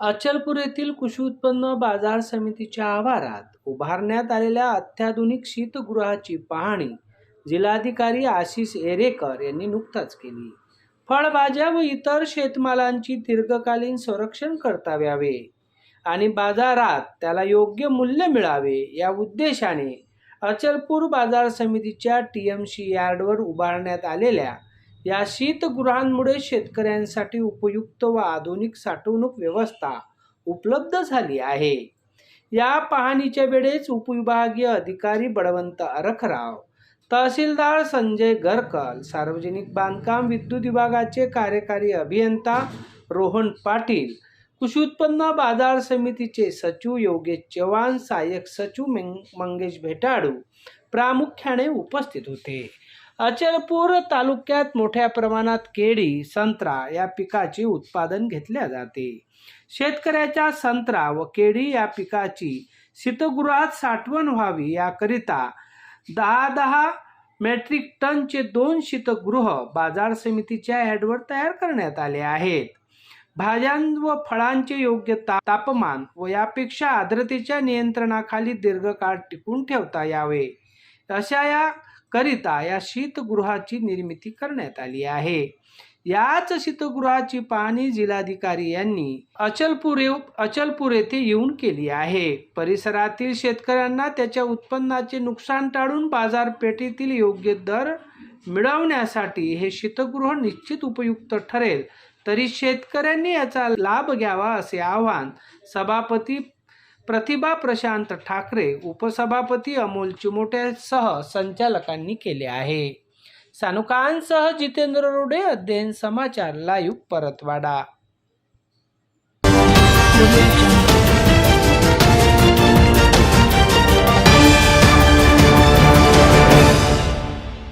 अचलपूर येथील कृषी उत्पन्न बाजार समितीच्या आवारात उभारण्यात आलेल्या अत्याधुनिक शीतगृहाची पाहणी जिल्हाधिकारी आशिष एरेकर यांनी नुकताच केली. फळभाज्या व इतर शेतमालांची दीर्घकालीन संरक्षण करता यावे आणि बाजारात त्याला योग्य मूल्य मिळावे या उद्देशाने अचलपूर बाजार समितीच्या टी एम सी यार्डवर उभारण्यात आलेल्या या शीतगृहांमुळे शेतकऱ्यांसाठी उपयुक्त व आधुनिक साठवणूक व्यवस्था उपलब्ध झाली आहे. या पाहणीच्या वेळेस उपविभागीय अधिकारी बळवंत अरखराव तहसीलदार संजय गरकल सार्वजनिक बांधकाम विद्युत विभागाचे कार्यकारी अभियंता रोहन पाटील कृषी उत्पन्न बाजार समितीचे सचिव योगेश चव्हाण सहाय्यक सचिव मंग- मंगेश भेटाडू प्रामुख्याने उपस्थित होते. अचलपूर तालुक्यात मोठ्या प्रमाणात केळी संत्रा या पिकाचे उत्पादन घेतले जाते. शेतकऱ्याच्या संत्रा व केळी या पिकाची शीतगृहात साठवण व्हावी याकरिता दहा दहा मेट्रिक टनचे दोन शीतगृह बाजार समितीच्या ॲडवर तयार करण्यात आले आहेत. भाज्यां व फळांचे योग्य ता- तापमान व यापेक्षा आर्द्रतेच्या नियंत्रणाखाली दीर्घकाळ टिकून ठेवता यावे. अशा या करिता या शीतगृहाची निर्मिती करण्यात आली आहे. याच शीतगृहाची पाहणी जिल्हाधिकारी यांनी अचलपूर अचलपूर येथे येऊन केली आहे. परिसरातील शेतकऱ्यांना त्याच्या उत्पन्नाचे नुकसान टाळून बाजारपेठेतील योग्य दर मिळवण्यासाठी हे शीतगृह निश्चित उपयुक्त ठरेल. तरी शेतकऱ्यांनी याचा लाभ घ्यावा असे आवाहन सभापती प्रतिभा प्रशांत ठाकरे उपसभापती अमोल चिमोट्यासह संचालकांनी केले आहे. सानुकांसह जितेंद्र रोडे अध्ययन समाचार लाईव्ह परतवाडा.